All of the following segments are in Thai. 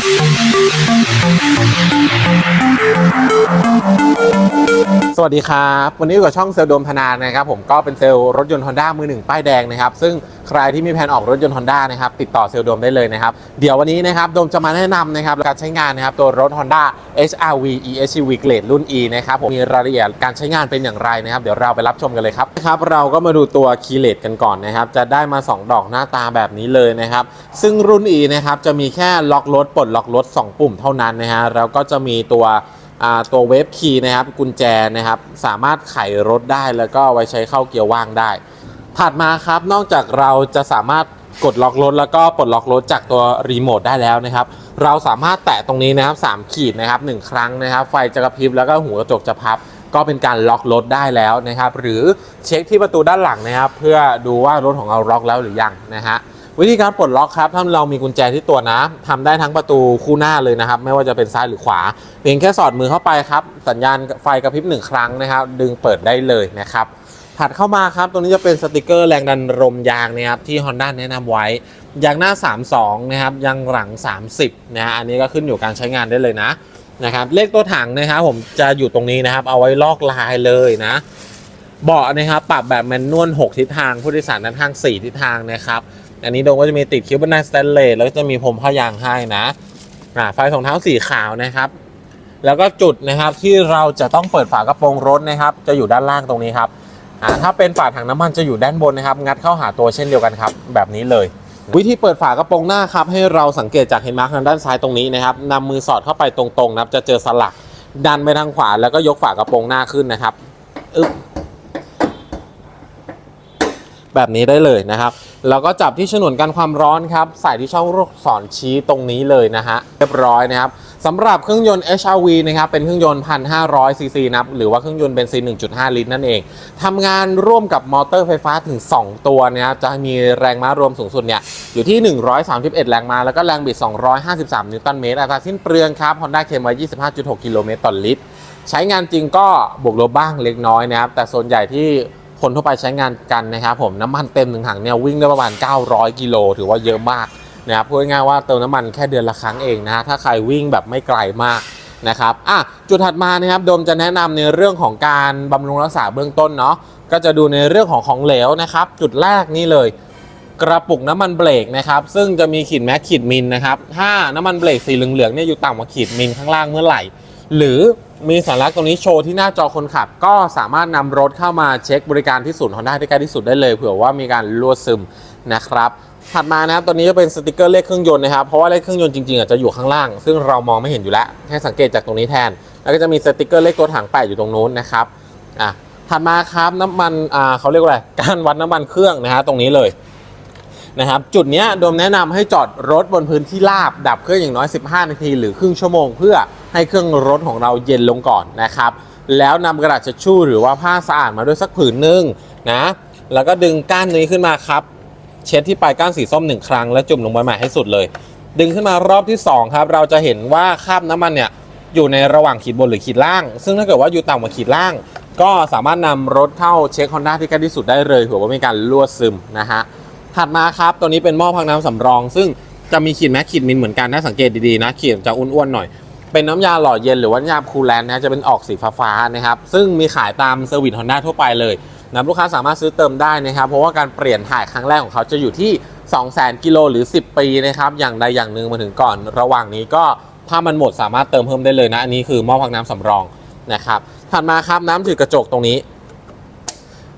Thank you. สวัสดีครับ วันนี้อยู่กับช่องเซลล์โดมพนานะครับผมก็เป็นเซลล์รถยนต์ Honda มือหนึ่งป้ายแดงนะครับซึ่งใครที่มีแผนออกรถยนต์ Honda นะครับติดต่อเซลล์โดมได้เลยนะครับเดี๋ยววันนี้นะครับโดมจะมาแนะนำนะครับการใช้งานนะครับตัวรถ Honda HRV EHEV เกรดรุ่น E นะครับผมมีรายละเอียดการใช้งานเป็นอย่างไรนะครับเดี๋ยวเราไปรับชมกันเลยครับนะครับเราก็มาดูตัวคีเลตกันก่อนนะครับจะได้มา 2 ดอกหน้าตาแบบนี้เลยนะครับซึ่งรุ่น E นะครับจะมีแค่ล็อกรถปลดล็อกรถ 2 ปุ่มเท่านั้นนะฮะแล้วก็จะมีตัว ตัวเวฟคีย์นะครับกุญแจนะครับสามารถไขรถได้แล้วก็ไว้ใช้เข้าเกียร์ว่างได้ ถัดมาครับนอกจากเราจะสามารถกดล็อกรถแล้วก็ปลดล็อกรถจากตัวรีโมทได้แล้วนะครับ เราสามารถแตะตรงนี้นะครับ3ขีดนะครับหนึ่งครั้งนะครับ ไฟจะกระพริบแล้วก็หัวกระจกจะพับ ก็เป็นการล็อกรถได้แล้วนะครับ หรือเช็คที่ประตูด้านหลังนะครับ เพื่อดูว่ารถของเราล็อกแล้วหรือยังนะฮะ วิธีการปลดล็อกครับถ้าเรามีกุญแจที่ตัวนะทำได้ทั้งประตูคู่หน้าเลยนะครับ ไม่ว่าจะเป็นซ้ายหรือขวา เพียงแค่สอดมือเข้าไปครับ สัญญาณไฟกระพริบหนึ่งครั้งนะครับ ดึงเปิดได้เลยนะครับถัดเข้ามาครับตรงนี้จะเป็นสติกเกอร์แรงดันลมยางนะครับที่ Honda แนะนำไว้ยางหน้า 32 นะครับยางหลัง 30 นะฮะอันนี้ก็ขึ้นอยู่การใช้งานได้เลยนะนะครับเลขตัวถังนะครับผมจะอยู่ตรงนี้นะครับ เอาไว้ลอกลายเลยนะเบาะนะครับปรับแบบแมนนวล 6 ทิศทางผู้โดยสารด้านข้าง 4 ทิศทางนะครับ อันนี้โดมก็จะมีติดคิ้วบันไดสแตนเลสแล้วก็จะมีพรมผ้ายางให้นะอ่าไฟสองเท้าสีขาวนะครับ แล้วก็จุดนะครับที่เราจะต้องเปิดฝากระโปรงรถนะครับ จะอยู่ด้านล่างตรงนี้ครับอ่าถ้าเป็นฝาถังน้ำมันจะอยู่ด้านบนนะครับ งัดเข้าหาตัวเช่นเดียวกันครับ แบบนี้เลย วิธีเปิดฝากระโปรงหน้าครับ ให้เราสังเกตจากเห็นมาร์กทางด้านซ้ายตรงนี้นะครับนำมือสอดเข้าไปตรงๆนะครับจะเจอสลักดันไปทางขวาแล้วก็ยกฝากระโปรงหน้าขึ้นนะครับอึ๊บ แบบนี้ได้เลยนะครับ แล้วก็จับที่ฉนวนกันความร้อนครับ ใส่ที่ช่องลูกศรชี้ตรงนี้เลยนะฮะ เรียบร้อยนะครับสำหรับเครื่องยนต์ HRV นะครับ เป็นเครื่องยนต์ 1,500 ซีซีนับหรือว่าเครื่องยนต์เบนซิน 1.5 ลิตรนั่นเอง ทำงานร่วมกับมอเตอร์ไฟฟ้าถึง 2 ตัวนะครับ จะมีแรงม้ารวมสูงสุดเนี่ย อยู่ที่ 131 แรงม้า แล้วก็แรงบิด 253 นิวตันเมตร อัตราสิ้นเปลืองครับ Honda เคมไว้25.6 กิโลเมตรต่อลิตร ใช้งานจริงก็บวกลบบ้างเล็กน้อยนะครับ แต่ส่วนใหญ่ที่ คนทั่วไปใช้งานกันนะครับผมน้ำมันเต็มหนึ่งถังเนี่ยวิ่งได้ประมาณ 900 กิโลถือว่าเยอะมากนะครับพูดง่ายๆว่าเติมน้ำมันแค่เดือนละครั้งเองนะฮะถ้าใครวิ่งแบบไม่ไกลมากนะครับอะจุดถัดมานะครับโดมจะแนะนำในเรื่องของการบำรุงรักษาเบื้องต้นเนาะก็จะดูในเรื่องของของเหลวนะครับ จุดแรกนี่เลย กระปุกน้ำมันเบรกนะครับ ซึ่งจะมีขีดแม็กขีดมิลนะครับถ้าน้ำมันเบรกสีเหลืองๆเนี่ยอยู่ต่ำกว่าขีดมิลข้างล่างเมื่อไหร่ หรือมีสัญลักษณ์ตรงนี้โชว์ที่หน้าจอคนขับ ก็สามารถนำรถเข้ามาเช็คบริการที่ศูนย์ Honda ที่ใกล้ที่สุดได้เลยเผื่อว่ามีการรั่วซึมนะครับถัดมานะครับตัวนี้จะเป็นสติกเกอร์เลขเครื่องยนต์นะครับ เพราะว่าเลขเครื่องยนต์จริงๆอะจะอยู่ข้างล่าง ซึ่งเรามองไม่เห็นอยู่แล้ว ให้สังเกตจากตรงนี้แทน แล้วก็จะมีสติกเกอร์เลขตัวถังแปะอยู่ตรงนู้นนะครับอะถัดมาครับน้ำมันอ่าเขาเรียกว่าอะไรการวัดน้ำมันเครื่องนะฮะตรงนี้เลย นะครับจุดนี้โดมแนะนำให้จอดรถบนพื้นที่ราบ ดับเครื่องอย่างน้อย 15 นาที หรือครึ่งชั่วโมง เพื่อให้เครื่องรถของเราเย็นลงก่อนนะครับ แล้วนำกระดาษเช็ดชู่หรือว่าผ้าสะอาดมาด้วยสักผืนหนึ่งนะแล้วก็ดึงก้านนี้ขึ้นมาครับ เช็ดที่ปลายก้านสีส้มหนึ่งครั้งแล้วจุ่มลงไปใหม่ให้สุดเลย ดึงขึ้นมารอบที่สองครับ เราจะเห็นว่าคราบน้ำมันเนี่ยอยู่ในระหว่างขีดบนหรือขีดล่าง ซึ่งถ้าเกิดว่าอยู่ต่ำกว่าขีดล่าง ก็สามารถนำรถเข้าเช็ค Honda ที่ใกล้ที่สุดได้เลยเผื่อว่ามีการรั่วซึมนะฮะ ถัดมาครับ ตัวนี้เป็นหม้อพักน้ำสำรอง ซึ่งจะมีขีดแม็กขีดมินเหมือนกันถ้าสังเกตดีๆนะขีดจะอ้วนๆหน่อย เป็นน้ำยาหล่อเย็นหรือว่าน้ำยาคูลแลนด์นะจะเป็นออกสีฟ้าๆนะครับซึ่งมีขายตามเซอร์วิสฮอนด้าทั่วไปเลยนะลูกค้าสามารถซื้อเติมได้นะครับ เพราะว่าการเปลี่ยนถ่ายครั้งแรกของเขาจะอยู่ที่ 200,000กิโลหรือ 10 ปีนะครับอย่างใดอย่างหนึ่งมาถึงก่อน ระหว่างนี้ก็ถ้ามันหมดสามารถเติมเพิ่มได้เลยนะอันนี้คือหม้อพักน้ำสำรองนะครับถัดมาครับน้ำจืดกระจกตรงนี้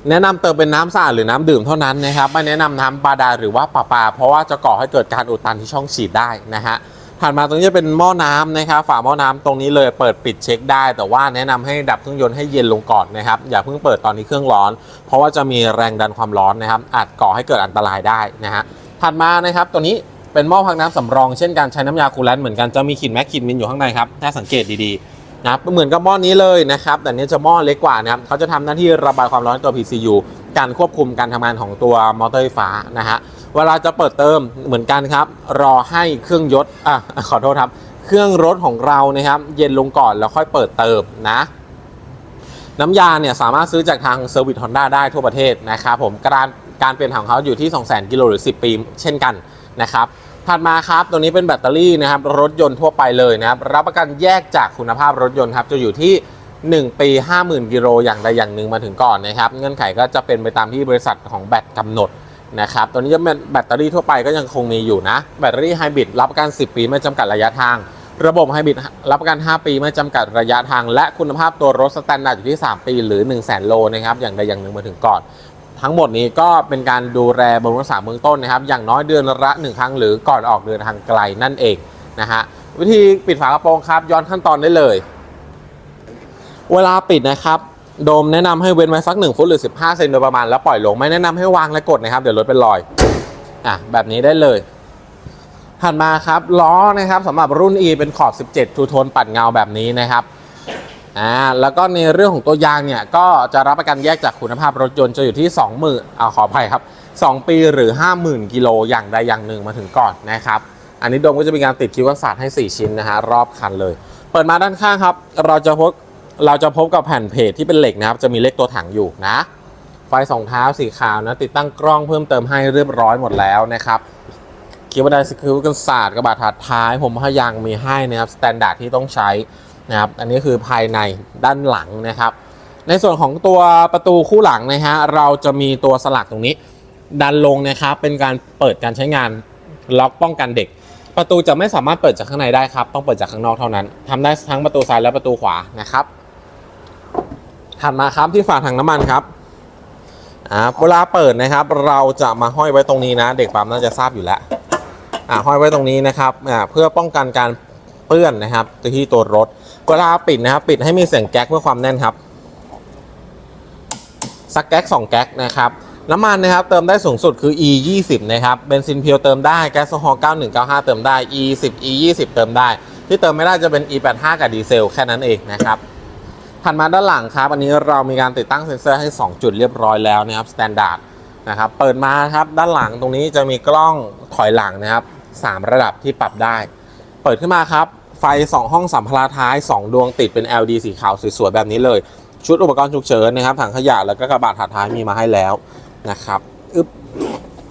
แนะนำเติมเป็นน้ำสะอาดหรือน้ำดื่มเท่านั้นนะครับไม่แนะนำน้ำบาดาลหรือว่าประปาเพราะว่าจะก่อให้เกิดการอุดตันที่ช่องฉีดได้นะฮะถัดมาตรงนี้จะเป็นหม้อน้ำนะครับฝาหม้อน้ำตรงนี้เลยเปิดปิดเช็คได้ แต่ว่าแนะนำให้ดับเครื่องยนต์ให้เย็นลงก่อนนะครับอย่าเพิ่งเปิดตอนนี้เครื่องร้อน เพราะว่าจะมีแรงดันความร้อนนะครับอาจก่อให้เกิดอันตรายได้นะฮะถัดมานะครับตัวนี้เป็นหม้อพักน้ำสำรองเช่นการใช้น้ำยาคูลแลนต์เหมือนกันจะมีขีดแม็กขีดมินอยู่ข้างในครับถ้าสังเกตดีๆ นะครับเหมือนกับหม้อนี้เลยนะครับ แต่เนี้ยจะหม้อเล็กกว่านะครับเขาจะทำหน้าที่ระบายความร้อนตัว PCU การควบคุมการทำงานของตัวมอเตอร์ไฟฟ้านะฮะเวลาจะเปิดเติมเหมือนกันครับ รอให้เครื่องยศอะขอโทษครับ เครื่องรถของเรานะครับ เย็นลงก่อนแล้วค่อยเปิดเติมนะน้ำยาเนี่ยสามารถซื้อจากทางเซอร์วิสฮอนด้าได้ทั่วประเทศนะครับผมการการเปลี่ยนของเขาอยู่ที่ 200,000กิโลหรือ 10 ปี เช่นกันนะครับ ถัดมาครับ ตัวนี้เป็นแบตเตอรี่นะครับ รถยนต์ทั่วไปเลยนะครับ รับประกันแยกจากคุณภาพรถยนต์ครับ จะอยู่ที่ 1 ปี 50,000 กิโลอย่างใดอย่างหนึ่งมาถึงก่อนนะครับ เงื่อนไขก็จะเป็นไปตามที่บริษัทของแบตกำหนดนะครับ ตัวนี้จะเป็นแบตเตอรี่ทั่วไปก็ยังคงมีอยู่นะ แบตเตอรี่ไฮบริดรับประกัน 10 ปีไม่จำกัดระยะทาง ระบบไฮบริดรับประกัน 5 ปีไม่จำกัดระยะทาง และคุณภาพตัวรถสแตนดาร์ดอยู่ที่ 3 ปี หรือ 1 0 0 0 0แโลนะครับ อย่างใดอย่างหนึ่งมาถึงก่อน ทั้งหมดนี้ก็เป็นการดูแลบำรุงรักษาเบื้องต้นนะครับ อย่างน้อยเดือนละหนึ่งครั้งหรือก่อนออกเดินทางไกลนั่นเองนะฮะวิธีปิดฝากระโปรงครับ ย้อนขั้นตอนได้เลย เวลาปิดนะครับ โดมแนะนำให้เว้นไว้สัก1ฟุตหรือ 15เซนโดยประมาณแล้วปล่อยลงไม่แนะนำให้วางและกดนะครับเดี๋ยวรถเป็นรอยอะแบบนี้ได้เลยถัดมาครับล้อนะครับสำหรับรุ่น E เป็นขอบ 17 ทูโทนปัดเงาแบบนี้นะครับ อ่าแล้วก็ในเรื่องของตัวยางเนี่ยก็จะรับประกันแยกจากคุณภาพรถยนต์จะอยู่ที่ 20,000อ่าขออภัยครับ 2 ปีหรือ 50,000 กิโลอย่างใดอย่างหนึ่งมาถึงก่อนนะครับอันนี้โดมก็จะมีการติดคิวกันศาสตรให้ 4 ชิ้นนะฮะรอบคันเลย เปิดมาด้านข้างครับ เราจะพบเราจะพบกับแผ่นเพจที่เป็นเหล็กนะครับ จะมีเลขตัวถังอยู่นะ ไฟสองเท้าสีขาวนะ ติดตั้งกล้องเพิ่มเติมให้เรียบร้อยหมดแล้วนะครับคิวบันไดสกิลกันศาสตร์กระบะถัดท้าย ผมพยางมีให้นะครับสแตนดาร์ดที่ต้องใช้ นะครับ อันนี้คือภายในด้านหลังนะครับ ในส่วนของตัวประตูคู่หลังนะฮะเราจะมีตัวสลักตรงนี้ ดันลงนะครับ เป็นการเปิดการใช้งานล็อกป้องกันเด็ก ประตูจะไม่สามารถเปิดจากข้างในได้ครับ ต้องเปิดจากข้างนอกเท่านั้นทำได้ทั้งประตูซ้ายและประตูขวานะครับถัดมาครับที่ฝาถังน้ำมันครับอ่าเวลาเปิดนะครับ เราจะมาห้อยไว้ตรงนี้นะ เด็กปั๊มน่าจะทราบอยู่แล้วอ่าห้อยไว้ตรงนี้นะครับอ่าเพื่อป้องกันการเปื้อนนะครับที่ตัวรถ เวลาปิดนะครับ ปิดให้มีเสียงแก๊กเพื่อความแน่นครับสักแก๊ก2แก๊กนะครับน้ำมันนะครับเติมได้สูงสุดคือ e 2 0นะครับเบนซินเพียวเติมได้แก๊สโซฮอล์9195 เติมได้ e 10 e 2 0เติมได้ ที่เติมไม่ได้จะเป็น e 8 5กับดีเซลแค่นั้นเองนะครับถัดมาด้านหลังครับ อันนี้เรามีการติดตั้งเซ็นเซอร์ให้ 2 จุดเรียบร้อยแล้วนะครับสแตนดาร์ดนะครับเปิดมาครับด้านหลังตรงนี้จะมีกล้องถอยหลังนะครับ3ระดับที่ปรับได้ เปิดขึ้นมาครับ ไฟ 2 ห้องสัมภาระท้าย 2 ดวงติดเป็น LED สีขาวสวยๆแบบนี้เลย ชุดอุปกรณ์ฉุกเฉินนะครับถังขยะแล้วก็กระบะถัดท้ายมีมาให้แล้วนะครับอึบ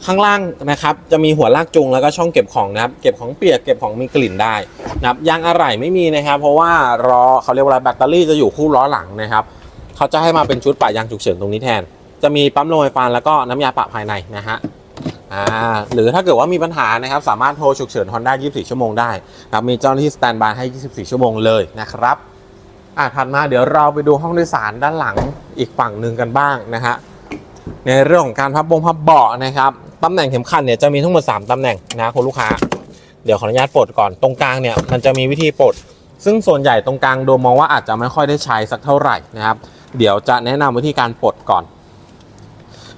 ข้างล่างนะครับจะมีหัวลากจูงแล้วก็ช่องเก็บของนะครับเก็บของเปียกเก็บของมีกลิ่นได้นะครับยางอะไหล่ไม่มีนะครับ เพราะว่าล้อเขาเรียกว่าแบตเตอรี่จะอยู่คู่ล้อหลังนะครับเขาจะให้มาเป็นชุดปะยางฉุกเฉินตรงนี้แทน จะมีปั๊มลมไฟฟ้าแล้วก็น้ำยาปะภายในนะฮะ อ่าหรือถ้าเกิดว่ามีปัญหานะครับ สามารถโทรฉุกเฉิน Honda 24 ชั่วโมงได้ครับมีเจ้าหน้าที่สแตนบายให้ 24 ชั่วโมงเลยนะครับอะถัดมาเดี๋ยวเราไปดูห้องโดยสารด้านหลังอีกฝั่งหนึ่งกันบ้างนะฮะในเรื่องของการพับบงพับเบาะนะครับตำแหน่งเข็มขัดเนี่ยจะมีทั้งหมด 3ตำแหน่งนะคุณลูกค้า เดี๋ยวขออนุญาตปลดก่อนตรงกลางเนี่ยมันจะมีวิธีปลด ซึ่งส่วนใหญ่ตรงกลางโดมมองว่าอาจจะไม่ค่อยได้ใช้สักเท่าไหร่นะครับ เดี๋ยวจะแนะนำวิธีการปลดก่อน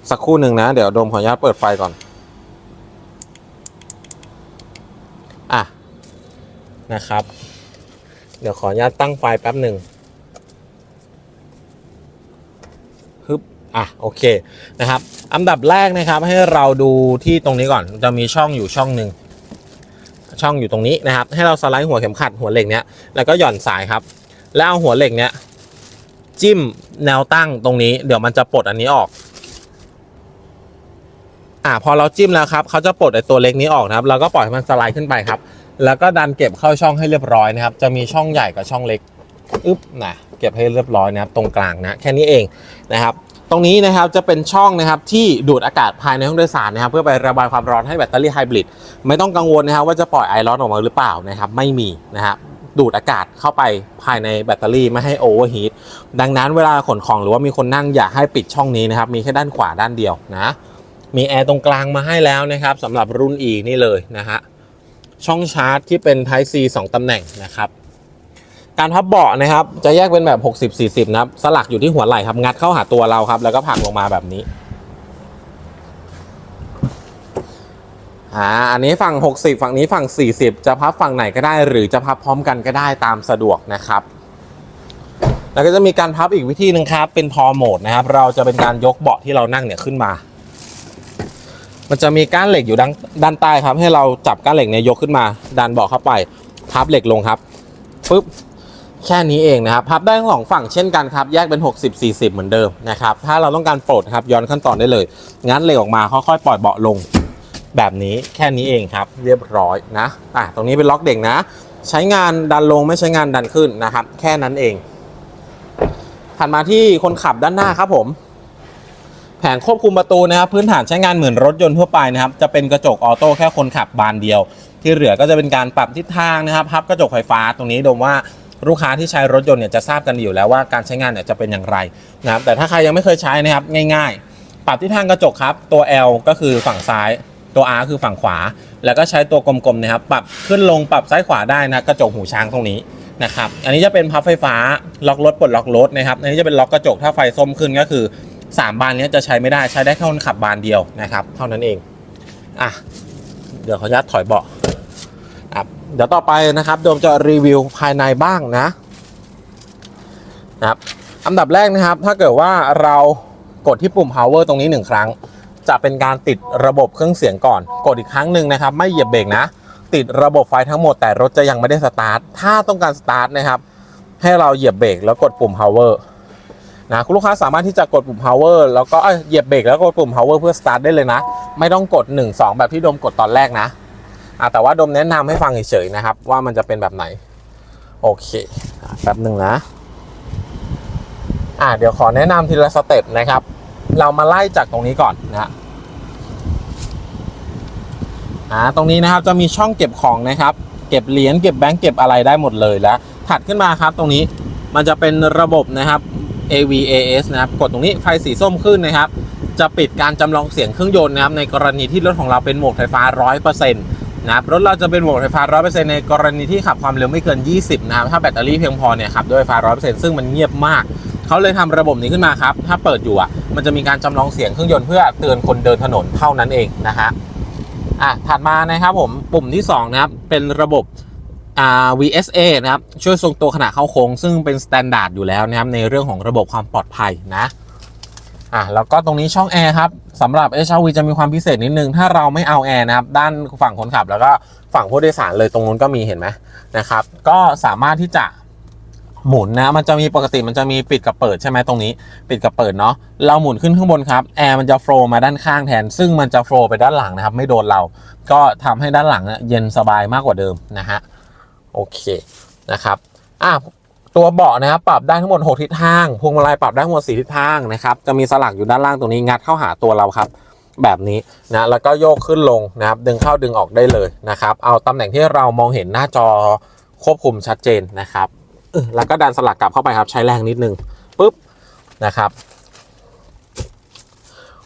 สักครู่หนึ่งนะ เดี๋ยวโดมขออนุญาตเปิดไฟก่อนอะ นะครับ เดี๋ยวขออนุญาตตั้งไฟแป๊บหนึ่งฮึบอะโอเคนะครับ อันดับแรกนะครับให้เราดูที่ตรงนี้ก่อนจะมีช่องอยู่ช่องหนึ่งช่องอยู่ตรงนี้นะครับ ให้เราสไลด์หัวเข็มขัดหัวเหล็กเนี้ยแล้วก็หย่อนสายครับ แล้วเอาหัวเหล็กเนี้ยจิ้มแนวตั้งตรงนี้เดี๋ยวมันจะปลดอันนี้ออกอ่าพอเราจิ้มแล้วครับเขาจะปลดไอ้ตัวเล็กนี้ออกนะครับ เราก็ปล่อยให้มันสไลด์ขึ้นไปครับ แล้วก็ดันเก็บเข้าช่องให้เรียบร้อยนะครับ จะมีช่องใหญ่กับช่องเล็กอึ๊บนะเก็บให้เรียบร้อยนะครับตรงกลางนะแค่นี้เองนะครับ ตรงนี้นะครับจะเป็นช่องนะครับที่ดูดอากาศภายในห้องโดยสารนะครับ เพื่อไประบายความร้อนให้แบตเตอรี่ไฮบริดไม่ต้องกังวลนะครับว่าจะปล่อยไอร้อนออกมาหรือเปล่านะครับ ไม่มีนะครับดูดอากาศเข้าไปภายในแบตเตอรี่ไม่ให้โอเวอร์ฮีทดังนั้นเวลาขนของหรือว่ามีคนนั่งอย่าให้ปิดช่องนี้นะครับ มีแค่ด้านขวาด้านเดียวนะ มีแอร์ตรงกลางมาให้แล้วนะครับสำหรับรุ่น E นี่เลยนะฮะ ช่องชาร์จที่เป็น Type C 2 ตำแหน่งนะครับ การพับเบาะนะครับ จะแยกเป็นแบบ 60 40 นะครับ สลักอยู่ที่หัวไหล่ครับ งัดเข้าหาตัวเราครับ แล้วก็ผลักลงมาแบบนี้อ่าอันนี้ฝั่ง 60 ฝั่งนี้ฝั่ง 40 จะพับฝั่งไหนก็ได้ หรือจะพับพร้อมกันก็ได้ตามสะดวกนะครับ แล้วก็จะมีการพับอีกวิธีหนึ่งครับ เป็นพอโหมดนะครับ เราจะเป็นการยกเบาะที่เรานั่งเนี่ยขึ้นมา มันจะมีก้านเหล็กอยู่ด้านด้านใต้ครับ ให้เราจับก้านเหล็กเนี่ยยกขึ้นมาดันเบาะเข้าไปพับเหล็กลงครับปุ๊บแค่นี้เองนะครับพับได้ทั้งสองฝั่งเช่นกันครับ แยกเป็น 60 40 เหมือนเดิมนะครับ ถ้าเราต้องการปลดครับย้อนขั้นตอนได้เลยงั้นเหล็กออกมาค่อยๆปล่อยเบาะลง แบบนี้แค่นี้เองครับ เรียบร้อยนะอะตรงนี้เป็นล็อกเด็กนะ ใช้งานดันลงไม่ใช้งานดันขึ้นนะครับ แค่นั้นเองถัดมาที่คนขับด้านหน้าครับผม แผงควบคุมประตูนะครับพื้นฐานใช้งานเหมือนรถยนต์ทั่วไปนะครับจะเป็นกระจกออโต้แค่คนขับบานเดียว ที่เหลือก็จะเป็นการปรับทิศทางนะครับพับกระจกไฟฟ้าตรงนี้โดมว่าลูกค้าที่ใช้รถยนต์เนี่ยจะทราบกันอยู่แล้วว่าการใช้งานเนี่ยจะเป็นอย่างไรนะครับแต่ถ้าใครยังไม่เคยใช้นะครับง่ายๆ ปรับทิศทางกระจกครับตัว L ก็คือฝั่งซ้าย ตัว R คือฝั่งขวา แล้วก็ใช้ตัวกลมๆนะครับปรับขึ้นลงปรับซ้ายขวาได้นะกระจกหูช้างตรงนี้นะครับอันนี้จะเป็นพับไฟฟ้าล็อกรถปลดล็อกรถนะครับอันนี้จะเป็นล็อกกระจกถ้าไฟส้มขึ้นก็คือ 3 บานนี้จะใช้ไม่ได้ใช้ได้แค่คนขับบานเดียวนะครับ เท่านั้นเองอะเดี๋ยวขออนุญาตถอยเบาะครับเดี๋ยวต่อไปนะครับโดมจะรีวิวภายในบ้างนะนะครับอันดับแรกนะครับ ถ้าเกิดว่าเรากดที่ปุ่ม power ตรงนี้หนึ่งครั้ง จะเป็นการติดระบบเครื่องเสียงก่อน กดอีกครั้งหนึ่งนะครับ ไม่เหยียบเบรกนะ ติดระบบไฟทั้งหมดแต่รถจะยังไม่ได้สตาร์ทถ้าต้องการสตาร์ทนะครับ ให้เราเหยียบเบรกแล้วกดปุ่ม power นะคุณลูกค้าสามารถที่จะกดปุ่ม power แล้วก็เหยียบเบรกแล้วกดปุ่ม power เพื่อ start ได้เลยนะ ไม่ต้องกด 1 2 แบบที่โดมกดตอนแรกนะแต่ว่าโดมแนะนำให้ฟังเฉยๆนะครับ ว่ามันจะเป็นแบบไหน โอเคแป๊บหนึ่งนะอะเดี๋ยวขอแนะนำทีละสเต็ปนะครับ เรามาไล่จากตรงนี้ก่อนนะอ่าตรงนี้นะครับจะมีช่องเก็บของนะครับ เก็บเหรียญเก็บแบงก์เก็บอะไรได้หมดเลยแล้วถัดขึ้นมาครับตรงนี้มันจะเป็นระบบนะครับ AVAS นะครับ กดตรงนี้ไฟสีส้มขึ้นนะครับ จะปิดการจำลองเสียงเครื่องยนต์นะครับ ในกรณีที่รถของเราเป็นโหมดไฟฟ้า 100%นะครับ รถเราจะเป็นโหมดไฟฟ้า 100%ในกรณีที่ขับความเร็วไม่เกิน 20 นะครับ ถ้าแบตเตอรี่เพียงพอเนี่ยขับด้วยไฟฟ้า 100%ซึ่งมันเงียบมาก เขาเลยทำระบบนี้ขึ้นมาครับ ถ้าเปิดอยู่อะ มันจะมีการจำลองเสียงเครื่องยนต์เพื่อเตือนคนเดินถนนเท่านั้นเองนะฮะ อะ ถัดมานะครับผม ปุ่มที่สองนะครับ เป็นระบบ VSA นะครับช่วยทรงตัวขณะเข้าโค้ง ซึ่งเป็นสแตนดาร์ดอยู่แล้วนะครับในเรื่องของระบบความปลอดภัยนะอะแล้วก็ตรงนี้ช่องแอร์ครับสำหรับ HRV จะมีความพิเศษนิดนึง ถ้าเราไม่เอาแอร์นะครับ ด้านฝั่งคนขับ แล้วก็ฝั่งผู้โดยสารเลยตรงนู้นก็มีเห็นไหมนะครับ ก็สามารถที่จะหมุนนะ มันจะมีปกติมันจะมีปิดกับเปิดใช่ไหมตรงนี้ ปิดกับเปิดเนาะเราหมุนขึ้นข้างบนครับแอร์มันจะโฟล์มาด้านข้างแทน ซึ่งมันจะโฟล์ไปด้านหลังนะครับ ไม่โดนเรา ก็ทำให้ด้านหลังเย็นสบายมากกว่าเดิมนะฮะ โอเคนะครับอะตัวเบาะนะครับปรับได้ทั้งหมด 6 ทิศทางพวงมาลัยปรับได้ทั้งหมด 4 ทิศทางนะครับจะมีสลักอยู่ด้านล่างตรงนี้งัดเข้าหาตัวเราครับ แบบนี้นะแล้วก็โยกขึ้นลงนะครับ ดึงเข้าดึงออกได้เลยนะครับ เอาตำแหน่งที่เรามองเห็นหน้าจอควบคุมชัดเจนนะครับแล้วก็ดันสลักกลับเข้าไปครับใช้แรงนิดนึงปุ๊บนะครับ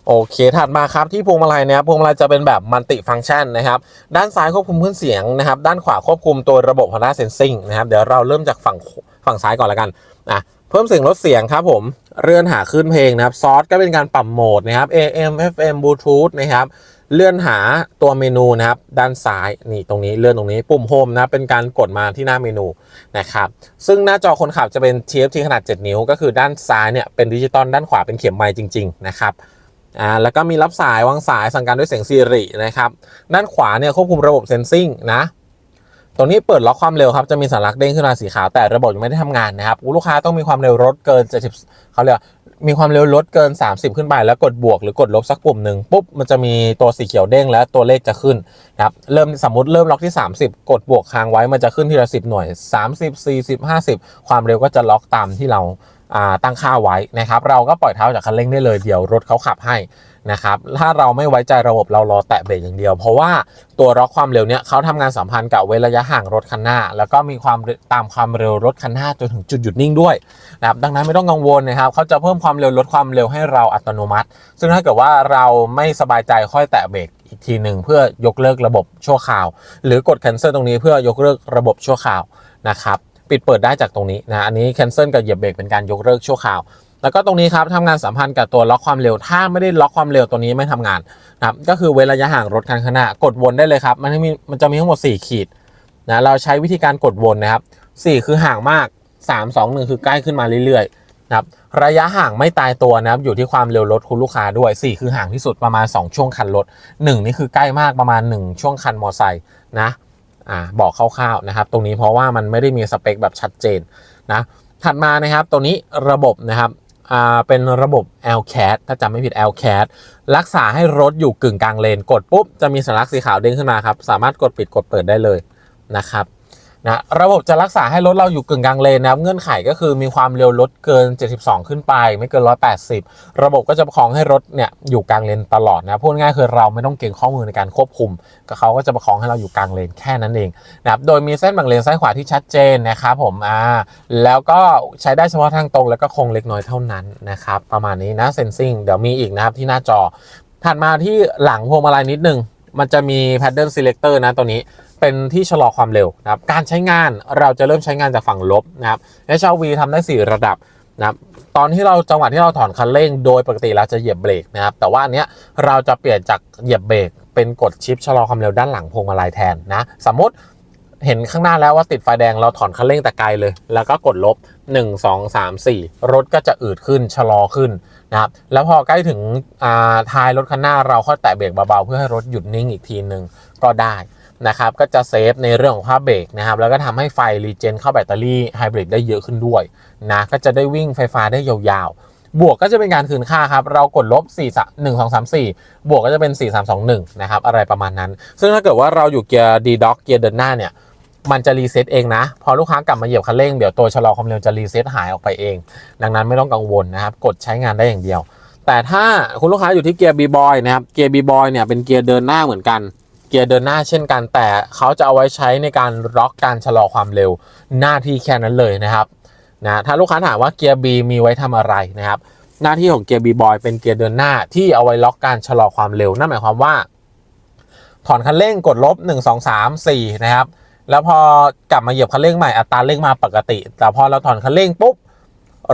โอเคถัดมาครับที่พวงมาลัยเนี่ยพวงมาลัยจะเป็นแบบมัลติฟัง c t ชันนะครับด้านซ้ายควบคุมเครื่องเสียงนะครับด้านขวาควบคุมตัวระบบ Honda Sensing นะครับเดี๋ยวเราเริ่มจากฝั่งฝั่งซ้ายก่อนแล้วกันนะเพิ่มเสียงลดเสียงครับผมเลื่อนหาขึ้นเพลงนะครับซอสก็เป็นการปรับโหมดนะครับ AM FM Bluetooth นะครับเลื่อนหาตัวเมนูนะครับด้านซ้ายนี่ตรงนี้เลื่อนตรงนี้ปุ่มโฮมนะเป็นการกดมาที่หน้าเมนูนะครับซึ่งหน้าจอคนขับจะเป็น TFT ขนาด 7 นิ้ว ก็คือด้านซ้ายเนี่ยเป็นดิจิตอลด้านขวาเป็นเข็มไมค์จริง ๆ นะครับ อ่าแล้วก็มีรับสายวางสายสั่งการด้วยเสียง Siri นะครับ ด้านขวาเนี่ยควบคุมระบบเซนซิงนะตรงนี้เปิดล็อกความเร็วครับจะมีสัญลักษณ์เด้งขึ้นมาสีขาวแต่ระบบยังไม่ได้ทำงานนะครับลูกค้าต้องมีความเร็วรถเกิน70เขาเรียกมีความเร็วรถเกิน 30 ขึ้นไป แล้วกดบวกหรือกดลบสักปุ่มหนึ่งปุ๊บมันจะมีตัวสีเขียวเด้งแล้วตัวเลขจะขึ้นนะครับเริ่มสมมติเริ่มล็อกที่ 30 กดบวกค้างไว้มันจะขึ้นทีละ10 หน่วย 30 40 50 ความเร็วก็จะล็อกตามที่เรา ตั้งค่าไว้นะครับ เราก็ปล่อยเท้าจากคันเร่งได้เลยเดี๋ยวรถเขาขับให้นะครับถ้าเราไม่ไว้ใจระบบเรารอแตะเบรกอย่างเดียว เพราะว่าตัวล็อกความเร็วเนี้ยเขาทำงานสัมพันธ์กับเว้นระยะห่างรถคันหน้า แล้วก็มีความตามความเร็วรถคันหน้าจนถึงจุดหยุดนิ่งด้วยนะครับดังนั้นไม่ต้องกังวลนะครับเขาจะเพิ่มความเร็วลดความเร็วให้เราอัตโนมัติ ซึ่งถ้าเกิดว่าเราไม่สบายใจค่อยแตะเบรกอีกทีหนึ่งเพื่อยกเลิกระบบชั่วคราว หรือกด cancel ตรงนี้เพื่อยกเลิกระบบชั่วคราวนะครับ ปิดเปิดได้จากตรงนี้นะอันนี้ cancel กับเหยียบเบรกเป็นการยกเลิกชั่วคราว แล้วก็ตรงนี้ครับทำงานสัมพันธ์กับตัวล็อกความเร็ว ถ้าไม่ได้ล็อกความเร็วตัวนี้ไม่ทำงานนะครับก็คือเว้นระยะห่างรถคันข้างหน้ากดวนได้เลยครับมันมีมันจะมีทั้งหมด 4 ขีดนะเราใช้วิธีการกดวนนะครับ 4 คือห่างมาก 3 2 1 คือใกล้ขึ้นมาเรื่อยๆนะครับระยะห่างไม่ตายตัวนะครับอยู่ที่ความเร็วรถคุณลูกค้าด้วย 4 คือห่างที่สุดประมาณ 2 ช่วงคันรถ 1 นี่คือใกล้มากประมาณ 1 ช่วงคันมอไซค์นะ อ่าบอกคร่าวๆนะครับ ตรงนี้เพราะว่ามันไม่ได้มีสเปคแบบชัดเจนนะถัดมานะครับตัวนี้ระบบนะครับอ่าเป็นระบบ LCAT ถ้าจำไม่ผิด LCAT รักษาให้รถอยู่กึ่งกลางเลน กดปุ๊บ จะมีสัญลักษณ์สีขาวเด้งขึ้นมาครับ สามารถกดปิดกดเปิดได้เลยนะครับ นะระบบจะรักษาให้รถเราอยู่กึ่งกลางเลนนะครับเงื่อนไขก็คือมีความเร็วรถเกิน 72 ขึ้นไป ไม่เกิน 180 ระบบก็จะประคองให้รถเนี่ยอยู่กลางเลนตลอดนะพูดง่ายคือเราไม่ต้องเก่งข้อมือในการควบคุมก็เขาก็จะประคองให้เราอยู่กลางเลนแค่นั้นเองนะครับโดยมีเส้นแบ่งเลนซ้ายขวาที่ชัดเจนนะครับผมอ่าแล้วก็ใช้ได้เฉพาะทางตรงแล้วก็โคงเล็กน้อยเท่านั้นนะครับประมาณนี้นะเซนซิงเดี๋ยวมีอีกนะครับที่หน้าจอถัดมาที่หลังพวงมาลัยนิดนึงมันจะมี pattern selector นะตัวนี้ เป็นที่ชะลอความเร็วนะครับ การใช้งานเราจะเริ่มใช้งานจากฝั่งลบนะครับ HRV ทำได้ 4 ระดับนะครับตอนที่เราจังหวะที่เราถอนคันเร่งโดยปกติเราจะเหยียบเบรกนะครับ แต่ว่าอันเนี้ยเราจะเปลี่ยนจากเหยียบเบรกเป็นกดชิปชะลอความเร็วด้านหลังพวงมาลัยแทนนะ สมมติเห็นข้างหน้าแล้วว่าติดไฟแดงเราถอนคันเร่งแต่ไกลเลย แล้วก็กดลบ 1 2 3 4 รถก็จะอืดขึ้นชะลอขึ้นนะครับ แล้วพอใกล้ถึงท้ายรถคันหน้าเราค่อยแตะเบรกเบาๆเพื่อให้รถหยุดนิ่งอีกทีหนึ่งก็ได้ นะครับก็จะเซฟในเรื่องของภาเบรกนะครับแล้วก็ทำให้ไฟรีเจนเข้าแบตเตอรี่ไฮบริดได้เยอะขึ้นด้วยนะก็จะได้วิ่งไฟฟ้าได้ยาวๆ บวกก็จะเป็นการคืนค่าครับ เรากดลบ 4 1 2 3 4 บวกก็จะเป็น 4 3 2 1 นะครับ อะไรประมาณนั้น ซึ่งถ้าเกิดว่าเราอยู่เกียร์ดีด็อกเกียร์เดินหน้าเนี่ยมันจะรีเซ็ตเองนะ พอลูกค้ากลับมาเหยียบคันเร่งเดี๋ยวตัวชะลอความเร็วจะรีเซ็ตหายออกไปเอง ดังนั้นไม่ต้องกังวลนะครับ กดใช้งานได้อย่างเดียว แต่ถ้าคุณลูกค้าอยู่ที่เกียร์บีบอยนะครับเกียร์บีบอยเนี่ยเป็นเกียร์เดินหน้าเหมือนกัน เกียร์เดินหน้าเช่นกัน แต่เขาจะเอาไว้ใช้ในการล็อกการชะลอความเร็วหน้าที่แค่นั้นเลยนะครับนะถ้าลูกค้าถามว่าเกียร์ B มีไว้ทำอะไรนะครับ หน้าที่ของเกียร์ B boy เป็นเกียร์เดินหน้าที่เอาไว้ล็อกการชะลอความเร็ว นั่นหมายความว่า ถอนคันเร่งกดลบ 1 2 3 4 นะครับ แล้วพอกลับมาเหยียบคันเร่งใหม่อัตราเร่งมาปกติ แต่พอเราถอนคันเร่งปุ๊บ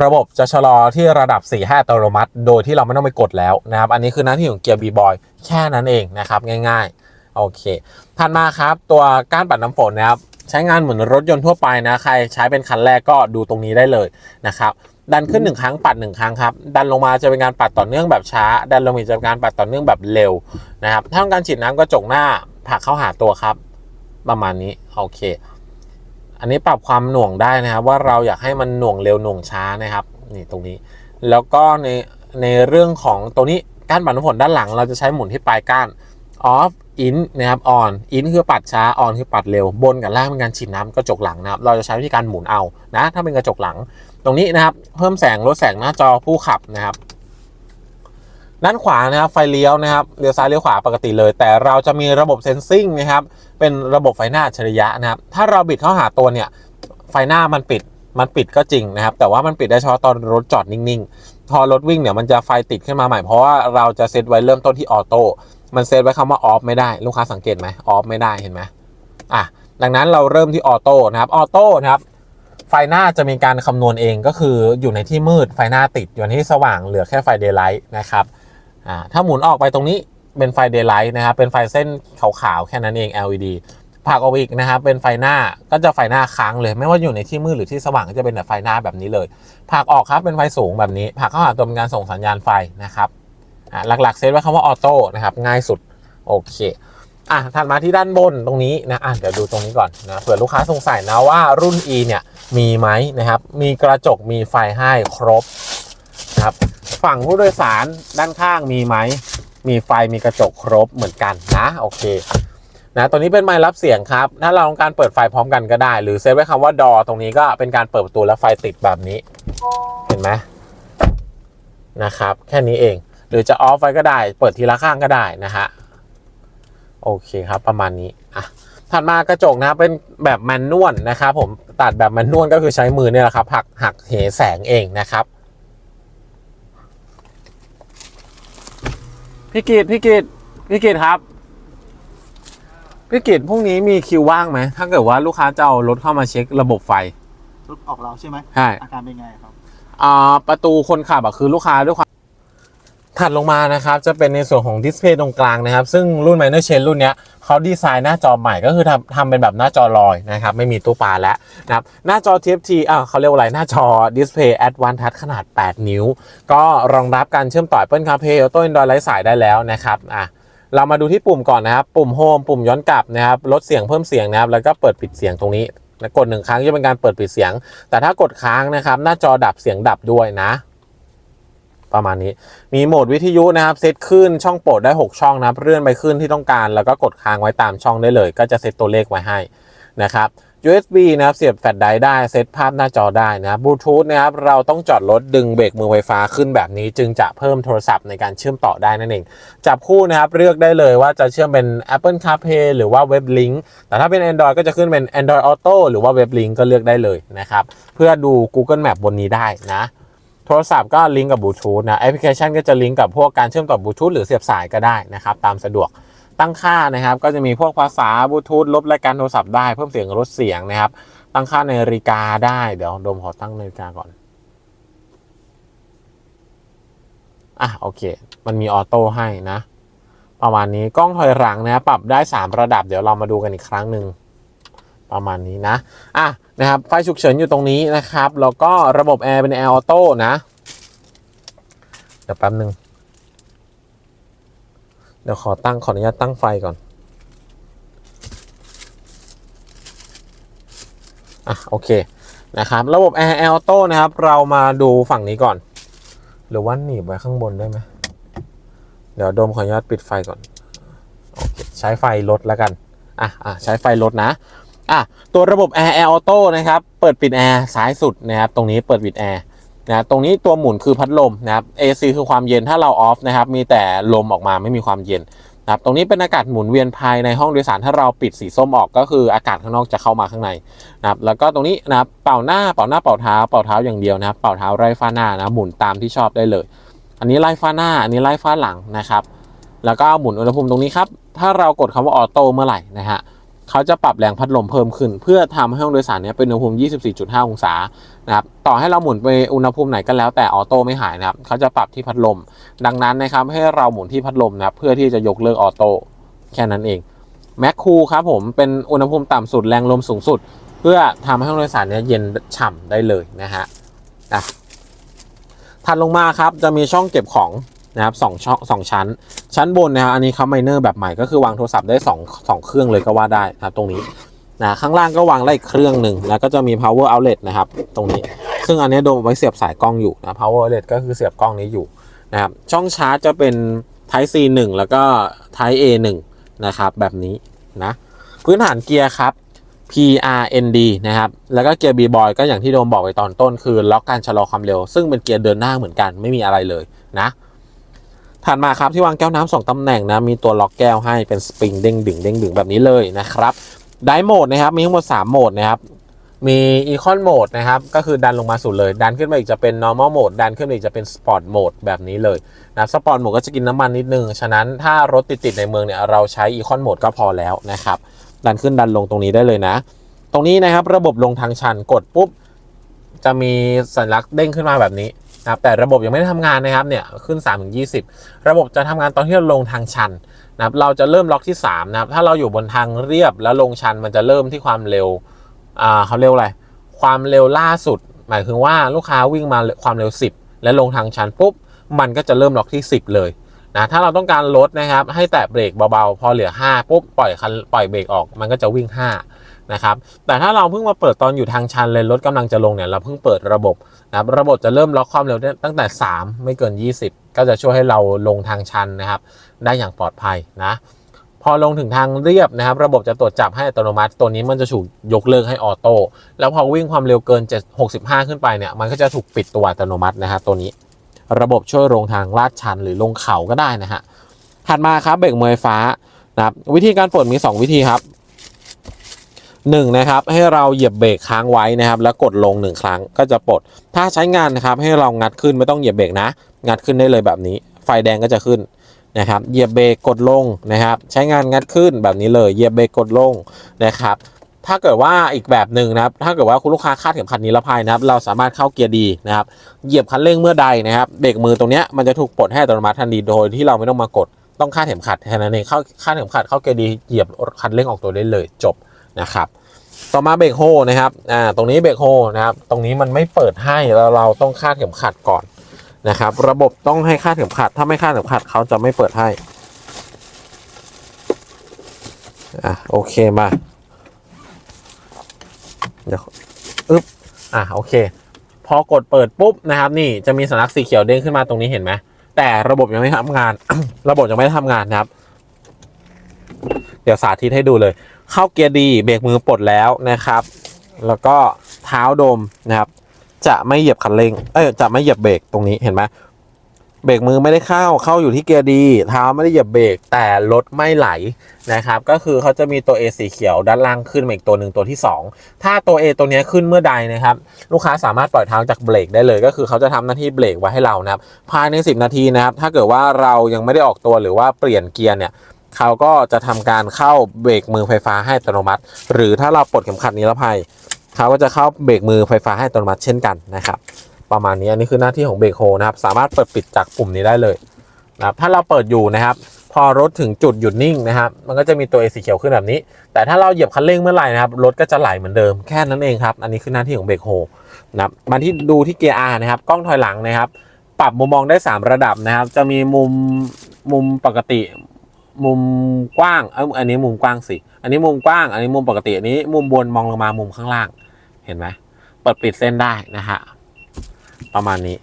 ระบบจะชะลอที่ระดับ 4 5อัตโนมัติ โดยที่เราไม่ต้องไปกดแล้วนะครับ อันนี้คือหน้าที่ของเกียร์ B boy แค่นั้นเองนะครับ ง่าย ๆ โอเคถัดมาครับตัวก้านปัดน้ำฝนนะครับใช้งานเหมือนรถยนต์ทั่วไปนะใครใช้เป็นคันแรกก็ดูตรงนี้ได้เลยนะครับดันขึ้น 1 ครั้งปัด 1 ครั้งครับ ดันลงมาจะเป็นการปัดต่อเนื่องแบบช้า ดันลงมาจะเป็นการปัดต่อเนื่องแบบเร็วนะครับถ้าต้องการฉีดน้ำกระจกหน้าผักเข้าหาตัวครับ ประมาณนี้โอเค อันนี้ปรับความหน่วงได้นะครับ ว่าเราอยากให้มันหน่วงเร็วหน่วงช้านะครับนี่ตรงนี้ แล้วก็ในในเรื่องของตัวนี้ก้านปัดน้ำฝนด้านหลัง เราจะใช้หมุนที่ปลายก้าน off in นะครับ on in คือปัดช้า on คือปัดเร็ว บนกับล่างเป็นการฉีดน้ำกระจกหลังนะครับ เราจะใช้วิธีการหมุนเอานะ ถ้าเป็นกระจกหลัง ตรงนี้นะครับ เพิ่มแสงลดแสงหน้าจอผู้ขับนะครับ ด้านขวานะครับไฟเลี้ยวนะครับ เลี้ยวซ้ายเลี้ยวขวาปกติเลย แต่เราจะมีระบบเซนซิงนะครับ เป็นระบบไฟหน้าอัจฉริยะนะครับ ถ้าเราบิดเข้าหาตัวเนี่ย ไฟหน้ามันปิด มันปิดก็จริงนะครับ แต่ว่ามันปิดได้เฉพาะตอนรถจอดนิ่งๆ พอรถวิ่งเนี่ยมันจะไฟติดขึ้นมาใหม่ เพราะว่าเราจะเซตไว้เริ่มต้นที่ออโต้ มันเซตไว้คำว่าออฟไม่ได้ลูกค้าสังเกตไหมออฟไม่ได้เห็นไหมอะดังนั้นเราเริ่มที่ออโต้นะครับออโต้นะครับไฟหน้าจะมีการคำนวณเองก็คืออยู่ในที่มืดไฟหน้าติดอยู่ในที่สว่างเหลือแค่ไฟเดย์ไลท์นะครับอ่าถ้าหมุนออกไปตรงนี้เป็นไฟเดย์ไลท์นะครับเป็นไฟเส้นขาวๆแค่นั้นเอง LED ผักออกอีกนะครับเป็นไฟหน้าก็จะไฟหน้าค้างเลย ไม่ว่าอยู่ในที่มืดหรือที่สว่างก็จะเป็นแบบไฟหน้าแบบนี้เลยผักออกครับเป็นไฟสูงแบบนี้ผักเข้าหาตัวเป็นการส่งสัญญาณไฟนะครับ อ่าหลักๆเซตไว้คำว่าออโต้นะครับง่ายสุดโอเคอะถัดมาที่ด้านบนตรงนี้นะอะเดี๋ยวดูตรงนี้ก่อนนะเผื่อลูกค้าสงสัยนะว่ารุ่น E เนี่ยมีไหมนะครับ มีกระจกมีไฟให้ครบนะครับฝั่งผู้โดยสารด้านข้างมีไหมมีไฟมีกระจกครบเหมือนกันนะโอเคนะตัวนี้เป็นไมค์รับเสียงครับ ถ้าเราต้องการเปิดไฟพร้อมกันก็ได้ หรือเซฟไว้คำว่าดอตรงนี้ก็เป็นการเปิดประตูแล้วไฟติดแบบนี้ เห็นไหมนะครับ แค่นี้เอง หรือจะออฟไว้ก็ได้ เปิดทีละข้างก็ได้นะฮะ โอเคครับ ประมาณนี้อะถัดมากระจกนะครับเป็นแบบแมนนวลนะครับผมตัดแบบแมนนวลก็คือใช้มือเนี่ยแหละครับ หักหักเหแสงเองนะครับพี่กิตพี่กิตพี่กิตครับพี่กิตพรุ่งนี้มีคิวว่างไหมถ้าเกิดว่าลูกค้าจะเอารถเข้ามาเช็คระบบไฟรถออกเราใช่ไหมใช่อาการเป็นไงครับอ่าประตูคนขับอะคือลูกค้าด้วยความ ถัดลงมานะครับจะเป็นในส่วนของดิสเพย์ตรงกลางนะครับ ซึ่งรุ่น Minor Chain รุ่นนี้เขาดีไซน์หน้าจอใหม่ก็คือทำทำเป็นแบบหน้าจอลอยนะครับไม่มีตู้ปลาแล้วนะครับหน้าจอ TFT อ่าเขาเรียกว่าอะไรหน้าจอ Display Advanced Touch ขนาด 8 นิ้ว ก็รองรับการเชื่อมต่อ Apple CarPlay Auto Android ไร้สายได้แล้วนะครับอะเรามาดูที่ปุ่มก่อนนะครับ ปุ่ม Home ปุ่มย้อนกลับนะครับลดเสียงเพิ่มเสียงนะครับแล้วก็เปิดปิดเสียงตรงนี้กดหนึ่งครั้งจะเป็นการเปิดปิดเสียง แต่ถ้ากดค้างนะครับหน้าจอดับเสียงดับด้วยนะ ประมาณนี้ มีโหมดวิทยุนะครับ เซตขึ้นช่องโปรดได้ 6 ช่องนะครับ เลื่อนไปขึ้นที่ต้องการ แล้วก็กดค้างไว้ตามช่องได้เลย ก็จะเซตตัวเลขไว้ให้นะครับ USB นะครับ เสียบแฟลชไดรฟ์ได้ เซตภาพหน้าจอได้นะครับบลูทูธนะครับ เราต้องจอดรถดึงเบรกมือไฟฟ้าขึ้นแบบนี้ จึงจะเพิ่มโทรศัพท์ในการเชื่อมต่อได้นั่นเอง จับคู่นะครับ เลือกได้เลยว่าจะเชื่อมเป็น Apple CarPlay หรือว่า Web Link แต่ถ้าเป็น Android ก็จะขึ้นเป็น Android Auto หรือว่า Web Link ก็เลือกได้เลยนะครับ เพื่อดู Google Map บนนี้ได้นะ ทรศัพท์ก็ลิงก์กับบลูทูธนะแอปพลิเคชันก็จะลิงก์กับพวกการเชื่อมต่อบลูทูธหรือเสียบสายก็ได้นะครับ ตามสะดวกตั้งค่านะครับ ก็จะมีพวกภาษาบลูทูธลบรายการโทรศัพท์ได้เพิ่มเสียงลดเสียงนะครับ ตั้งค่านาฬิกาได้เดี๋ยวดมขอตั้งนาฬิกาก่อนอะโอเค มันมีออโต้ให้นะ ประมาณนี้กล้องถอยหลังนะปรับได้ 3 ระดับเดี๋ยวเรามาดูกันอีกครั้งหนึ่ง ประมาณนี้นะอะนะครับไฟฉุกเฉินอยู่ตรงนี้นะครับ แล้วก็ระบบแอร์เป็นแอร์ออโต้นะเดี๋ยวแป๊บหนึ่งเดี๋ยวขอตั้งขออนุญาตตั้งไฟก่อนอะโอเคนะครับระบบแอร์แอร์ออโต้นะครับ เรามาดูฝั่งนี้ก่อน หรือว่าหนีบไว้ข้างบนได้ไหมเดี๋ยวโดมขออนุญาตปิดไฟก่อนโอเคใช้ไฟลดแล้วกันอะอะใช้ไฟลดนะ อะตัวระบบแอร์แอร์ออโต้นะครับเปิดปิดแอร์ซ้ายสุดนะครับตรงนี้เปิดปิดแอร์นะตรงนี้ตัวหมุนคือพัดลมนะครับ AC คือความเย็นถ้าเราออฟนะครับมีแต่ลมออกมาไม่มีความเย็นนะครับตรงนี้เป็นอากาศหมุนเวียนภายในห้องโดยสารถ้าเราปิดสีส้มออกก็คืออากาศข้างนอกจะเข้ามาข้างในนะครับแล้วก็ตรงนี้นะครับเป่าหน้าเป่าหน้าเป่าเท้าเป่าเท้าอย่างเดียวนะครับเป่าเท้าไร้ฟ้าหน้านะหมุนตามที่ชอบได้เลย อันนี้ไล่ฟ้าหน้าอันนี้ไล่ฟ้าหลังนะครับ แล้วก็หมุนอุณหภูมิตรงนี้ครับถ้าเรากดคำว่าออโต้เมื่อไหร่นะฮะ เขาจะปรับแรงพัดลมเพิ่มขึ้น เพื่อทำให้ห้องโดยสารเนี้ยเป็นอุณหภูมิ 24.5 องศานะครับต่อให้เราหมุนไปอุณหภูมิไหนก็แล้วแต่ออโต้ไม่หายนะครับเขาจะปรับที่พัดลม ดังนั้นนะครับให้เราหมุนที่พัดลมนะครับเพื่อที่จะยกเลิกออโต้แค่นั้นเองแมคคูครับผมเป็นอุณหภูมิต่ำสุดแรงลมสูงสุด เพื่อทำให้ห้องโดยสารเนี้ยเย็นฉ่ำได้เลยนะฮะอะถัดลงมาครับจะมีช่องเก็บของ นะครับสองช่องสองชั้น ชั้นบนนะครับอันนี้คัมไมเนอร์แบบใหม่ก็คือวางโทรศัพท์ได้2 2เครื่องเลยก็ว่าได้นะครับตรงนี้นะข้างล่างก็วางได้เครื่องหนึ่งแล้วก็จะมี power outlet นะครับตรงนี้ ซึ่งอันนี้โดมไว้เสียบสายกล้องอยู่นะ power outlet ก็คือเสียบกล้องนี้อยู่นะครับช่องชาร์จจะเป็น type C 1แล้วก็ type A 1นะครับแบบนี้นะพื้นฐานเกียร์ครับ PRND นะครับ แล้วก็เกียร์ B boy ก็อย่างที่โดมบอกไปตอนต้นคือล็อกการชะลอความเร็ว ซึ่งเป็นเกียร์เดินหน้าเหมือนกันไม่มีอะไรเลยนะ ถัดมาครับที่วางแก้วน้ำสองตำแหน่งนะมีตัวล็อกแก้วให้เป็นสปริงเด้งดึงเด้งดึงแบบนี้เลยนะครับได้โหมดนะครับมีทั้งหมด3โหมดนะครับมีอีคอนโหมดนะครับก็คือดันลงมาสุดเลย ดันขึ้นมาอีกจะเป็น normal mode ดันขึ้นมาอีกจะเป็น sport mode แบบนี้เลยนะสปอร์ตโหมดก็จะกินน้ำมันนิดนึง ฉะนั้นถ้ารถติดๆในเมืองเนี่ยเราใช้อีคอนโหมดก็พอแล้วนะครับดันขึ้นดันลงตรงนี้ได้เลยนะ ตรงนี้นะครับระบบลงทางชันกดปุ๊บจะมีสัญลักษณ์เด้งขึ้นมาแบบนี้ นะครับแต่ระบบยังไม่ได้ทำงานนะครับเนี่ยขึ้น3ถึง20 ระบบจะทำงานตอนที่เราลงทางชันนะครับเราจะเริ่มล็อกที่3นะครับถ้าเราอยู่บนทางเรียบแล้วลงชันมันจะเริ่มที่ความเร็วอ่าเขาเรียกว่าอะไรความเร็วล่าสุด หมายถึงว่าลูกค้าวิ่งมาความเร็ว 10 และลงทางชันปุ๊บมันก็จะเริ่มล็อกที่ 10 เลยนะถ้าเราต้องการลดนะครับให้แตะเบรกเบาๆ พอเหลือ 5 ปุ๊บปล่อยคันปล่อยเบรกออก มันก็จะวิ่ง 5 นะครับแต่ถ้าเราเพิ่งมาเปิดตอนอยู่ทางชันเลยรถกำลังจะลงเนี่ยเราเพิ่งเปิดระบบนะครับระบบจะเริ่มล็อกความเร็วตั้งแต่ 3 ไม่เกิน 20 ก็จะช่วยให้เราลงทางชันนะครับ ได้อย่างปลอดภัยนะพอลงถึงทางเรียบนะครับ ระบบจะตรวจจับให้อัตโนมัติ ตัวนี้มันจะถูกยกเลิกให้ออโต้แล้วพอวิ่งความเร็วเกิน7 65 ขึ้นไปเนี่ยมันก็จะถูกปิดตัวอัตโนมัตินะฮะตัวนี้ ระบบช่วยลงทางลาดชันหรือลงเขาก็ได้นะฮะถัดมาครับเบรกมือไฟฟ้านะครับวิธีการปลดมี 2 วิธีครับ หนึ่งนะครับให้เราเหยียบเบรกค้างไว้นะครับ แล้วกดลงหนึ่งครั้งก็จะปลด ถ้าใช้งานนะครับให้เรางัดขึ้นไม่ต้องเหยียบเบรกนะ งัดขึ้นได้เลยแบบนี้ ไฟแดงก็จะขึ้นนะครับ เหยียบเบรกกดลงนะครับ ใช้งานงัดขึ้นแบบนี้เลย เหยียบเบรกกดลงนะครับ ถ้าเกิดว่าอีกแบบหนึ่งนะครับ ถ้าเกิดว่าคุณลูกค้าคาดเข็มขัดนิรภัยนะครับ เราสามารถเข้าเกียร์ดีนะครับ เหยียบคันเร่งเมื่อใดนะครับ เบรกมือตรงเนี้ยมันจะถูกปลดให้อัตโนมัติทันทีโดยที่เราไม่ต้องมากด ต้องคาดเข็มขัดแค่นั้นเองเข้าคาดเข็มขัดเข้าเกียร์ดี เหยียบคันเร่งออกตัวได้เลยจบ นะครับ ต่อมาเบรกโฮนะครับอ่าตรงนี้เบรกโฮนะครับ ตรงนี้มันไม่เปิดให้แล้วเราต้องคาดเข็มขัดก่อนนะครับ ระบบต้องให้คาดเข็มขัด ถ้าไม่คาดเข็มขัดเขาจะไม่เปิดให้อะโอเคมาเดี๋ยวอึ๊บอะโอเค พอกดเปิดปุ๊บนะครับ นี่จะมีสัญลักษณ์สีเขียวเด้งขึ้นมาตรงนี้เห็นไหมแต่ระบบยังไม่ทำงาน ระบบยังไม่ได้ทำงานนะครับ เดี๋ยวสาธิตให้ดูเลย เข้าเกียร์ดีเบรกมือปลดแล้วนะครับ แล้วก็เท้าโดมนะครับ จะไม่เหยียบคันเร่งเอ้ยจะไม่เหยียบเบรกตรงนี้เห็นไหมเบรกมือไม่ได้เข้าเข้าอยู่ที่เกียร์ดีเท้าไม่ได้เหยียบเบรกแต่รถไม่ไหลนะครับ ก็คือเขาจะมีตัว A สีเขียวด้านล่างขึ้นมาอีกตัวหนึ่งตัวที่ 2 ถ้าตัว A ตัวนี้ขึ้นเมื่อใดนะครับ ลูกค้าสามารถปล่อยเท้าจากเบรกได้เลย ก็คือเขาจะทำหน้าที่เบรกไว้ให้เรานะครับภายใน 10 นาทีนะครับ ถ้าเกิดว่าเรายังไม่ได้ออกตัวหรือว่าเปลี่ยนเกียร์เนี่ย เขาก็จะทำการเข้าเบรกมือไฟฟ้าให้อัตโนมัติ หรือถ้าเราปลดเข็มขัดนิรภัย เขาก็จะเข้าเบรกมือไฟฟ้าให้อัตโนมัติเช่นกันนะครับ ประมาณนี้อันนี้คือหน้าที่ของเบรกโฮนะครับ สามารถเปิดปิดจากปุ่มนี้ได้เลยนะครับถ้าเราเปิดอยู่นะครับ พอรถถึงจุดหยุดนิ่งนะครับ มันก็จะมีตัว A สีเขียวขึ้นแบบนี้ แต่ถ้าเราเหยียบคันเร่งเมื่อไหร่นะครับรถก็จะไหลเหมือนเดิมแค่นั้นเองครับอันนี้คือหน้าที่ของเบรกโฮนะครับมาที่ดูที่เกียร์ R นะครับกล้องถอยหลังนะครับ ปรับมุมมองได้ 3 ระดับนะครับ จะมีมุมมุมปกติ มุมกว้างเอยอันนี้มุมกว้างสิ อันนี้มุมกว้าง อันนี้มุมปกติอันนี้มุมบนมองลงมามุมข้างล่าง เห็นไหมเปิดปิดเส้นได้นะฮะประมาณนี้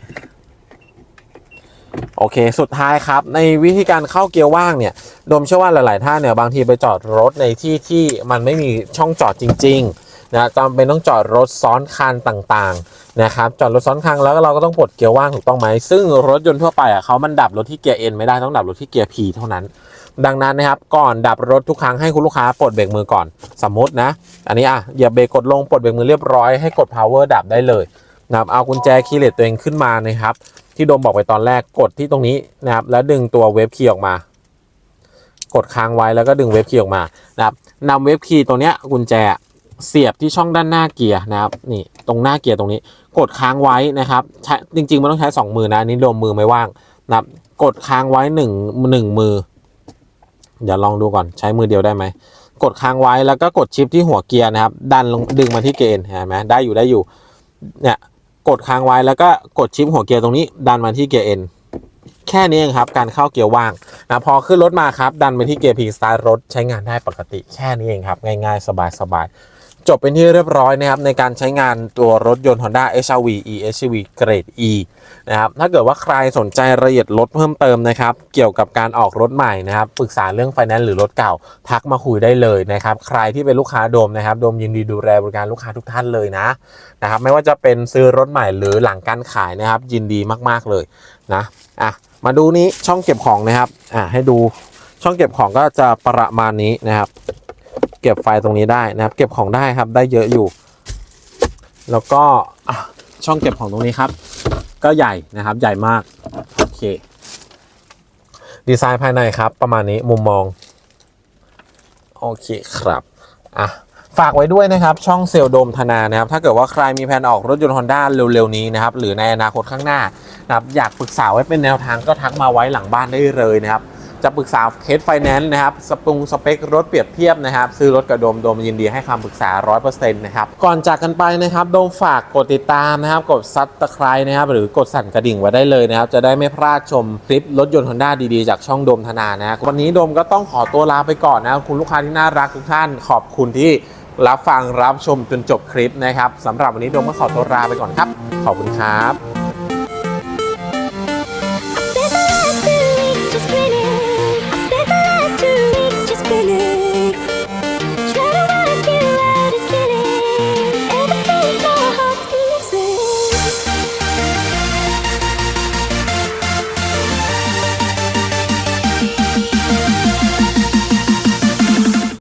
โอเค สุดท้ายครับ ในวิธีการเข้าเกียร์ว่างเนี่ยโดมเชื่อว่าหลาย ๆ ท่านเนี่ยบางทีไปจอดรถในที่ที่มันไม่มีช่องจอดจริง ๆ นะจำเป็นต้องจอดรถซ้อนคันต่าง ๆ นะครับ จอดรถซ้อนคันแล้วเราก็ต้องปลดเกียร์ว่างถูกต้องไหม ซึ่งรถยนต์ทั่วไปอะเขามันดับรถที่เกียร์ N ไม่ได้ต้องดับรถที่เกียร์ P เท่านั้น ดังนั้นนะครับก่อนดับรถทุกครั้งให้คุณลูกค้าปลดเบรกมือก่อนสมมตินะ อันนี้อะเหยียบเบรกกดลงปลดเบรกมือเรียบร้อยให้กด power ดับได้เลยนะครับเอากุญแจคีย์เลสตัวเองขึ้นมานะครับ ที่โดมบอกไปตอนแรกกดที่ตรงนี้นะครับแล้วดึงตัวเวฟคีย์ออกมา กดค้างไว้แล้วก็ดึงเวฟคีย์ออกมานะครับนำเวฟคีย์ตัวเนี้ยกุญแจเสียบที่ช่องด้านหน้าเกียร์นะครับนี่ตรงหน้าเกียร์ตรงนี้ กดค้างไว้นะครับใช้จริงๆมันต้องใช้สองมือนะอันนี้โดมมือไม่ว่างนะครับกดค้างไว้หนึ่งหนึ่งมือ เดี๋ยวลองดูก่อนใช้มือเดียวได้ไหม กดค้างไว้แล้วก็กดชิปที่หัวเกียร์นะครับ ดันลงดึงมาที่เกณฑ์เห็นไหมได้อยู่ได้อยู่ เนี่ยกดค้างไว้แล้วก็กดชิปหัวเกียร์ตรงนี้ ดันมาที่เกียร์ N แค่นี้เองครับ การเข้าเกียร์ว่างนะพอขึ้นรถมาครับ ดันไปที่เกียร์ P สตาร์รถใช้งานได้ปกติแค่นี้เองครับ ง่ายๆ สบายๆ จบเป็นที่เรียบร้อยนะครับในการใช้งานตัวรถยนต์ Honda HR-V e-HV เกรด E นะครับถ้าเกิดว่าใครสนใจรายละเอียดรถเพิ่มเติมนะครับ เกี่ยวกับการออกรถใหม่นะครับปรึกษาเรื่องไฟแนนซ์หรือรถเก่า ทักมาคุยได้เลยนะครับ ใครที่เป็นลูกค้าโดมนะครับโดมยินดีดูแลบริการลูกค้าทุกท่านเลยนะนะครับไม่ว่าจะเป็นซื้อรถใหม่หรือหลังการขายนะครับ ยินดีมากๆเลยนะอะมาดูนี้ช่องเก็บของนะครับอะให้ดูช่องเก็บของก็จะประมาณนี้นะครับ เก็บไฟล์ตรงนี้ได้นะครับ เก็บของได้ครับได้เยอะอยู่ แล้วก็ช่องเก็บของตรงนี้ครับ ก็ใหญ่นะครับใหญ่มากโอเคดีไซน์ภายในครับ ประมาณนี้มุมมองโอเคครับอะฝากไว้ด้วยนะครับ ช่องเซลลโดมธนานะครับ ถ้าเกิดว่าใครมีแผนออกรถยนต์ Honda เร็วๆนี้นะครับ หรือในอนาคตข้างหน้านะครับ อยากปรึกษาไว้เป็นแนวทางก็ทักมาไว้หลังบ้านได้เลยนะครับ จะปรึกษาเคสไฟแนนซ์นะครับสปรุงสเปครถเปรียบเทียบนะครับ ซื้อรถกับโดมโดมยินดีให้คำปรึกษา 100%นะครับ ก่อนจากกันไปนะครับ โดมฝากกดติดตามนะครับ กดซับสไครต์นะครับ หรือกดสั่นกระดิ่งไว้ได้เลยนะครับ จะได้ไม่พลาดชมคลิปรถยนต์ Honda ดีๆ จากช่องโดมธนานะครับวันนี้โดมก็ต้องขอตัวลาไปก่อนนะคคุณลูกค้าที่น่ารักทุกท่านขอบคุณที่รับฟังรับชมจนจบคลิปนะครับสำหรับวันนี้โดมก็ขอตัวลาไปก่อนครับ ขอบคุณครับ